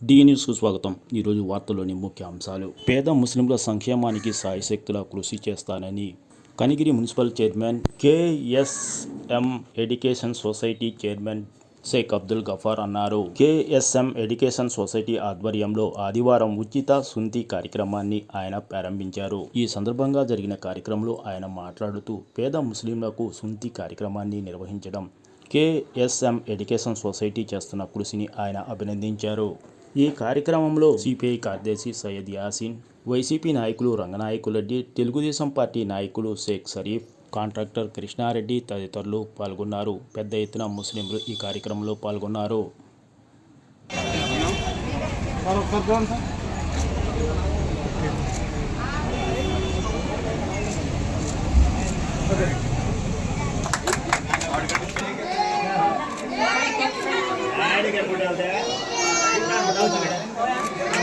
D న్యూస్కు స్వాగతం. ఈరోజు వార్తల్లోని ముఖ్య అంశాలు. పేద ముస్లింల సంక్షేమానికి సాయశక్తుల కృషి చేస్తానని Kanigiri municipal chairman KSM education society chairman Sheikh Abdul Gafar అన్నారు. కేఎస్ఎం ఎడ్యుకేషన్ సొసైటీ ఆధ్వర్యంలో ఆదివారం ఉచిత సుంతి కార్యక్రమాన్ని ఆయన ప్రారంభించారు. ఈ సందర్భంగా జరిగిన కార్యక్రమంలో ఆయన మాట్లాడుతూ పేద ముస్లింలకు సుంతి కార్యక్రమాన్ని నిర్వహించడం కేఎస్ఎం ఎడ్యుకేషన్ సొసైటీ చేస్తున్న కృషిని ఆయన అభినందించారు. ఈ కార్యక్రమంలో సిపిఐ కార్యదర్శి సయ్యద్ యాసిన్ వైసీపీ నాయకులు రంగనాయకులరెడ్డి తెలుగుదేశం పార్టీ నాయకులు షేక్ షరీఫ్ కాంట్రాక్టర్ కృష్ణారెడ్డి తదితరులు పాల్గొన్నారు. పెద్ద ఎత్తున ముస్లింలు ఈ కార్యక్రమంలో పాల్గొన్నారు. đâu rồi